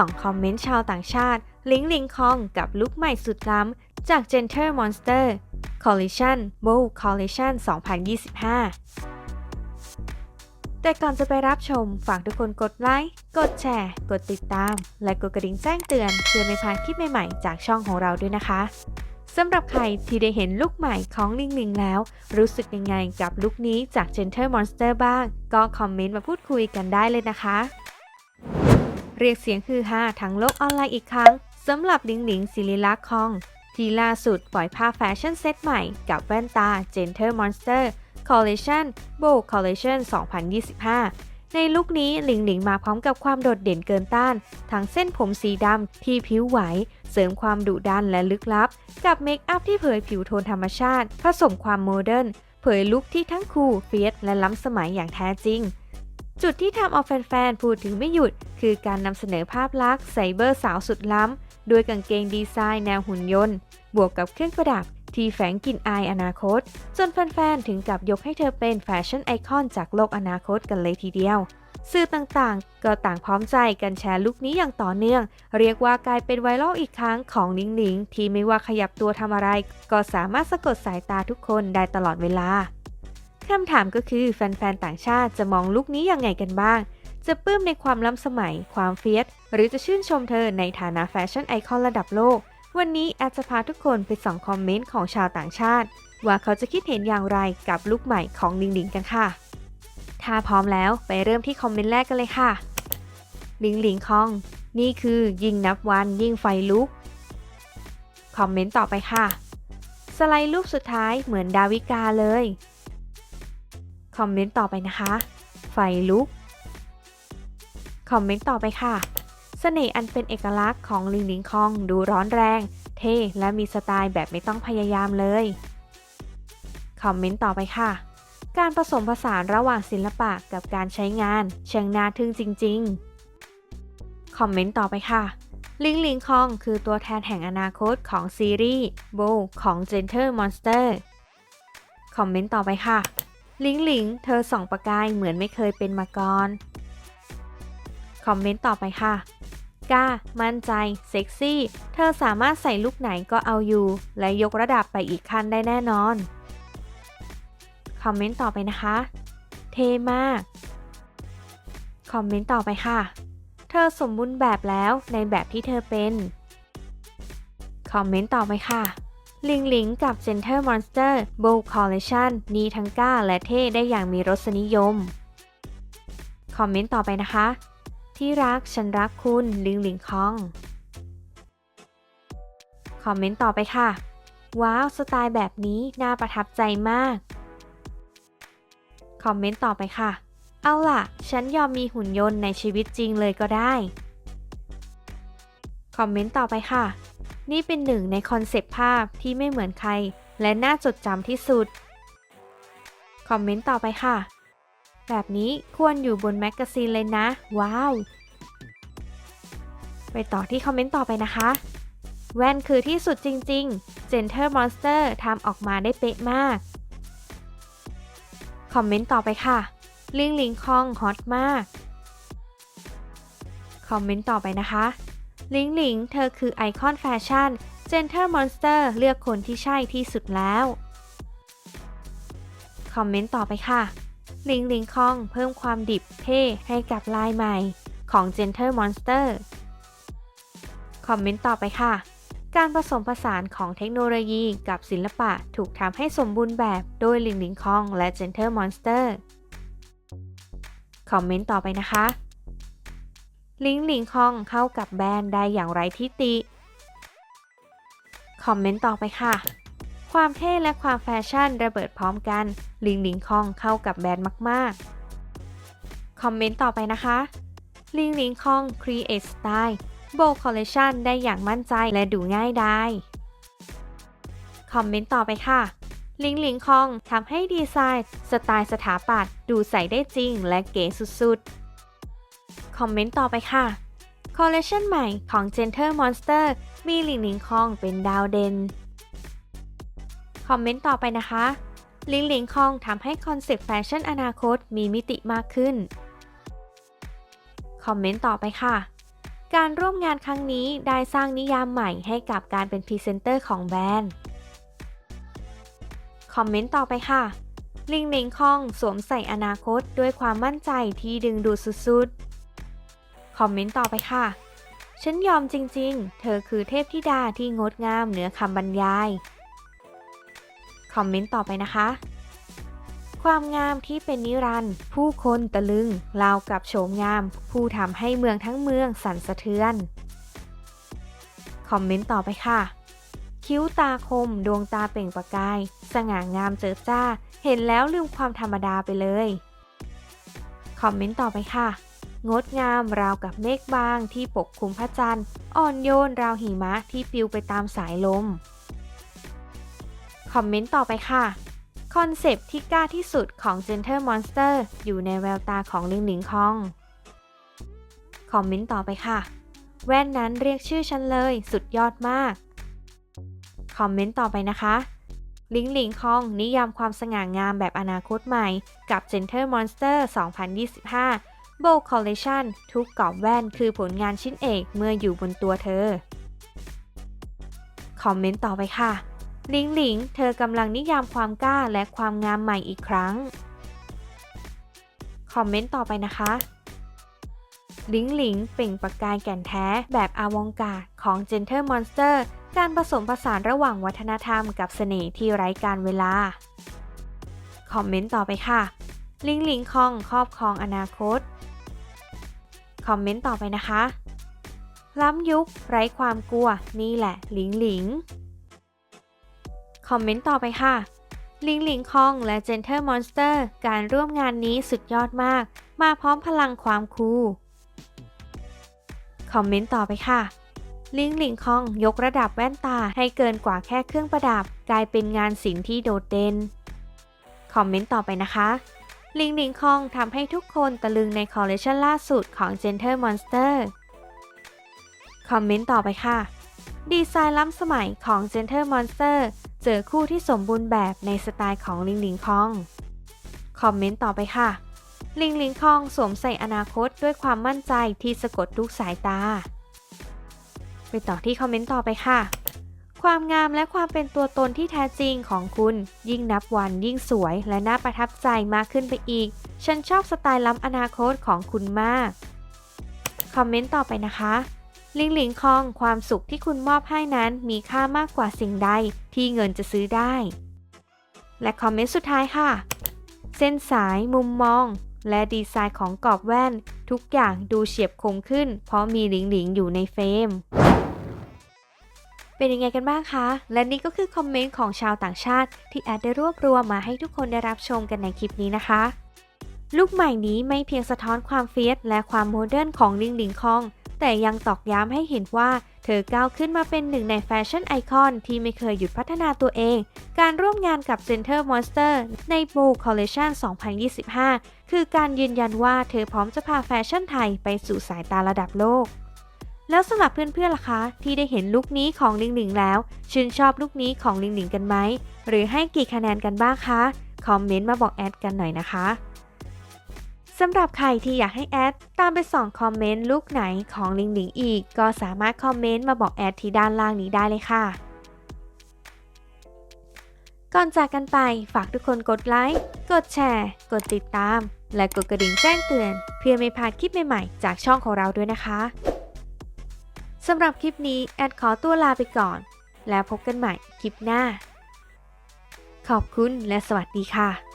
2 คอมเมนต์ชาวต่างชาติ ลิงลิงคองกับลุคใหม่สุดล้ำ จาก Gentle Monster Collision Bow Collision 2025 แต่ก่อนจะไปรับชม ฝากทุกคนกดไลค์ กดแชร์ กดติดตาม และกดกระดิ่งแจ้งเตือน เพื่อไม่พลาดคลิปใหม่ๆ จากช่องของเราด้วยนะคะสำหรับใครที่ได้เห็นลุคใหม่ของลิงลิงแล้ว รู้สึกยังไงกับลุคนี้จาก Gentle Monster บ้าง ก็คอมเมนต์มาพูดคุยกันได้เลยนะคะ เรียกเสียงฮือฮาทั้งโลกออนไลน์อีกครั้งสำหรับหลิงหลิงศิริลักษณ์คอง ที่ล่าสุดปล่อยภาพแฟชั่นเซตใหม่กับแว่นตา Gentle Monster Collection Bow Collection 2025 ในลุคนี้หลิงหลิงมาพร้อมกับความโดดเด่นเกินต้าน ทั้งเส้นผมสีดำที่ผิวไหว เสริมความดุดันและลึกลับ กับเมคอัพที่เผยผิวโทนธรรมชาติ ผสมความโมเดิร์นเผยลุคที่ทั้งคูลเฟียสและล้ำสมัยอย่างแท้จริง จุดที่ทำเอาแฟนๆ พูดถึงไม่หยุด คือการนำเสนอภาพลักษณ์ไซเบอร์สาวสุดล้ำด้วยกางเกงดีไซน์แนวหุ่นยนต์ บวกกับเครื่องประดับ ที่แฝงกลิ่นอายอนาคต จนแฟนๆ ถึงกับยกให้เธอเป็นแฟชั่นไอคอนจากโลกอนาคตกันเลยทีเดียว สื่อต่างๆ ก็ต่างพร้อมใจกันแชร์ลุคนี้อย่างต่อเนื่อง เรียกว่ากลายเป็นไวรัลอีกครั้งของลิงลิงที่ไม่ว่าขยับตัวทำอะไร ก็สามารถสะกดสายตาทุกคนได้ตลอดเวลา คำถามก็คือแฟนๆ ต่างชาติจะมองลุคนี้ยังไงกันบ้าง จะปลื้มในความล้ำสมัย ความเฟียสหรือจะชื่นชมเธอในฐานะแฟชั่นไอคอนระดับโลก วันนี้แอดจะพาทุกคนไปส่องคอมเมนต์ของชาวต่างชาติ ว่าเขาจะคิดเห็นอย่างไรกับลุคใหม่ของลิงลิงกันค่ะ ถ้าพร้อมแล้วไปเริ่มที่คอมเมนต์แรกกันเลยค่ะ ลิงลิงคอง นี่คือยิ่งนับวันยิ่งไฟลุก คอมเมนต์ต่อไปค่ะ สไลด์รูปสุดท้ายเหมือนดาวิกาเลย คอมเมนต์ต่อไปนะคะ ไฟลุก คอมเมนต์ต่อไปค่ะ เสน่ห์อันเป็นเอกลักษณ์ของลิงลิงคองดูร้อนแรง เท่และมีสไตล์แบบไม่ต้องพยายามเลย คอมเมนต์ต่อไปค่ะ การผสมผสานระหว่างศิลปะกับการใช้งาน เชิงน่าทึ่งจริง ๆ คอมเมนต์ต่อไปค่ะลิงลิงคองคือตัวแทนแห่งอนาคตของซีรีส์โบของ Gentle Monster คอมเมนต์ต่อไปค่ะ ลิงลิงเธอส่องประกายเหมือนไม่เคยเป็นมาก่อน คอมเมนต์ต่อไปค่ะกล้า มั่นใจ เซ็กซี่ เธอสามารถใส่ลุคไหนก็เอาอยู่ และยกระดับไปอีกขั้นได้แน่นอน คอมเมนต์ต่อไปนะคะ เทมาก คอมเมนต์ต่อไปค่ะ เธอสมบูรณ์แบบแล้วในแบบที่เธอเป็น คอมเมนต์ต่อไปค่ะ ลิงลิงกับ Gentle Monster Bow Collection นี้ทั้งกล้าและเท่ได้อย่างมีรสนิยม คอมเมนต์ต่อไปนะคะ ที่รักฉันรักคุณลิงลิงคอง คอมเมนต์ต่อไปค่ะ ว้าว สไตล์แบบนี้น่าประทับใจมาก คอมเมนต์ต่อไปค่ะ เอาล่ะ ฉันยอมมีหุ่นยนต์ในชีวิตจริงเลยก็ได้ คอมเมนต์ต่อไปค่ะ นี่เป็นหนึ่งในคอนเซปต์ภาพที่ไม่เหมือนใคร และน่าจดจำที่สุด คอมเมนต์ต่อไปค่ะ แบบนี้ควรอยู่บนแมกกาซีนเลยนะ ว้าว ไปต่อที่คอมเมนต์ต่อไปนะคะ แว่นคือที่สุดจริงๆ Gentle Monster ทำออกมาได้เป๊ะมาก คอมเมนต์ต่อไปค่ะ ลิงลิงคองฮอตมาก คอมเมนต์ต่อไปนะคะ ลิงลิงเธอคือไอคอนแฟชั่น Gentle Monster เลือกคนที่ใช่ที่สุดแล้ว คอมเมนต์ต่อไปค่ะลิงลิงคองเพิ่มความดิบเท่ให้กับลายใหม่ของ Gentle Monster คอมเมนต์ต่อไปค่ะ การผสมผสานของเทคโนโลยีกับศิลปะถูกทำให้สมบูรณ์แบบโดยลิงลิงคองและ Gentle Monster คอมเมนต์ต่อไปนะคะ ลิงหลิงคองเข้ากับแบรนด์ได้อย่างไรที่ติ คอมเมนต์ต่อไปค่ะ ความเท่และความแฟชั่นระเบิดพร้อมกัน ลิงหลิงคองเข้ากับแบรนด์มาก ๆ คอมเมนต์ต่อไปนะคะ ลิงหลิงคอง Create Style โบคอลเลชันได้อย่างมั่นใจและดูง่ายได้ คอมเมนต์ต่อไปค่ะ ลิงลิงคองทำให้ดีไซน์ สไตล์สถาปัตย์ดูใส่ได้จริงและเก๋สุดๆ คอมเมนต์ต่อไปค่ะ คอลเล t ชันใหม่ของ Gentle Monster มีหลิงหลิงคองเป็นดาวเด่น คอมเมนต์ต่อไปนะคะลิงลิงคองทำให้คอนเซ็ปต์แฟชั่นอนาคตมีมิติมากขึ้น คอมเมนต์ต่อไปค่ะ การร่วมงานครั้งนี้ได้สร้างนิยามใหม่ให้กับการเป็นพรีเซนเตอร์ของแบรนด์ คอมเมนต์ต่อไปค่ะ ลิงหลิงคองสวมใส่อนาคตด้วยความมั่นใจที่ดึงดูดสุดๆ อมเมนต์ต่อไปค่ะ ฉันยอมจริงๆ เธอคือเทพธิดาที่งดงามเหนือคำบรรยาย คอมเมนต์ต่อไปนะคะ ความงามที่เป็นนิรันดร์ผู้คนตะลึงราวกับโฉมงาม ผู้ทำให้เมืองทั้งเมืองสั่นสะเทือน คอมเมนต์ต่อไปค่ะ คิ้วตาคมดวงตาเปล่งประกาย สง่างามเจิดจ้า เห็นแล้วลืมความธรรมดาไปเลย คอมเมนต์ต่อไปค่ะ งดงามราวกับเมฆบางที่ปกคลุมพระจันทร์ อ่อนโยนราวหิมะที่ปลิวไปตามสายลม คอมเมนต์ต่อไปค่ะ คอนเซปต์ที่กล้าที่สุดของ Gentle Monster อยู่ในแววตาของลิงหลิงคอง คอมเมนต์ต่อไปค่ะ แว่นนั้นเรียกชื่อฉันเลยสุดยอดมาก คอมเมนต์ต่อไปนะคะลิงหลิงคองนิยามความสง่างามแบบอนาคตใหม่ กับ Gentle Monster 2025 Bold Collection ทุกกรอบแว่นคือผลงานชิ้นเอกเมื่ออยู่บนตัวเธอ คอมเมนต์ต่อไปค่ะลิงหลิง เธอกำลังนิยามความกล้าและความงามใหม่อีกครั้ง คอมเมนต์ต่อไปนะคะลิงหลิงเปล่งประกายแก่นแท้แบบอาวองการ์ดของ Gentle Monster การผสมผสานระหว่างวัฒนธรรมกับเสน่ห์ที่ไร้การเวลา คอมเมนต์ต่อไปค่ะ ลิงหลิงคองครอบครองอนาคต คอมเมนต์ต่อไปนะคะ ล้ำยุคไร้ความกลัวนี่แหละหลิงหลิง คอมเมนต์ต่อไปค่ะลิงหลิงคองและ Gentle Monster การร่วมงานนี้สุดยอดมาก มาพร้อมพลังความคูลคอมเมนต์ต่อไปค่ะ ลิงหลิงคองยกระดับแว่นตาให้เกินกว่าแค่เครื่องประดับ กลายเป็นงานศิลป์ที่โดดเด่น คอมเมนต์ต่อไปนะคะ ลิงหลิงคองทำให้ทุกคนตะลึงในคอลเลคชันล่าสุดของ Gentle Monster คอมเมนต์ต่อไปค่ะ ดีไซน์ล้ำสมัยของ Gentle Monster เจอคู่ที่สมบูรณ์แบบในสไตล์ของลิงหลิงคอง คอมเมนต์ต่อไปค่ะ ลิงหลิงคองสวมใส่อนาคตด้วยความมั่นใจที่สะกดทุกสายตา ไปต่อที่คอมเมนต์ต่อไปค่ะ ความงามและความเป็นตัวตนที่แท้จริงของคุณ ยิ่งนับวันยิ่งสวยและน่าประทับใจมากขึ้นไปอีก ฉันชอบสไตล์ล้ำอนาคตของคุณมาก คอมเมนต์ต่อไปนะคะลิงหลิงคองความสุขที่คุณมอบให้นั้นมีค่ามากกว่าสิ่งใดที่เงินจะซื้อได้ และคอมเมนต์สุดท้ายค่ะ เส้นสายมุมมอง และดีไซน์ของกรอบแว่น ทุกอย่างดูเฉียบคมขึ้น เพราะมีหลิงหลิงอยู่ในเฟรม เป็นยังไงกันบ้างคะ และนี่ก็คือคอมเมนต์ของชาวต่างชาติ ที่แอดได้รวบรวมมาให้ทุกคนได้รับชมกันในคลิปนี้นะคะ ลูกใหม่นี้ไม่เพียงสะท้อนความเฟียสและความโมเดิร์นของลิงหลิงคอง แต่ยังตอกย้ำให้เห็นว่าเธอก้าวขึ้นมาเป็นหนึ่งในแฟชั่นไอคอนที่ไม่เคยหยุดพัฒนาตัวเอง การร่วมงานกับ Center Monster ใน Bold Collection 2025 คือการยืนยันว่าเธอพร้อมจะพาแฟชั่นไทยไปสู่สายตาระดับโลก แล้วสำหรับเพื่อนๆล่ะคะ ที่ได้เห็นลุคนี้ของลิงหลิงแล้ว ชื่นชอบลุคนี้ของลิงหลิงกันไหม หรือให้กี่คะแนนกันบ้างคะ คอมเมนต์มาบอกแอดกันหน่อยนะคะสำหรับใครที่อยากให้แอดตามไปส่องคอมเมนต์ลูกไหนของลิงหลิงอีก ก็สามารถคอมเมนต์มาบอกแอดที่ด้านล่างนี้ได้เลยค่ะ ก่อนจากกันไปฝากทุกคนกดไลค์ กดแชร์ กดติดตาม และกดกระดิ่งแจ้งเตือน เพื่อไม่พลาดคลิปใหม่ๆ จากช่องของเราด้วยนะคะ สำหรับคลิปนี้แอดขอตัวลาไปก่อน แล้วพบกันใหม่คลิปหน้า ขอบคุณและสวัสดีค่ะ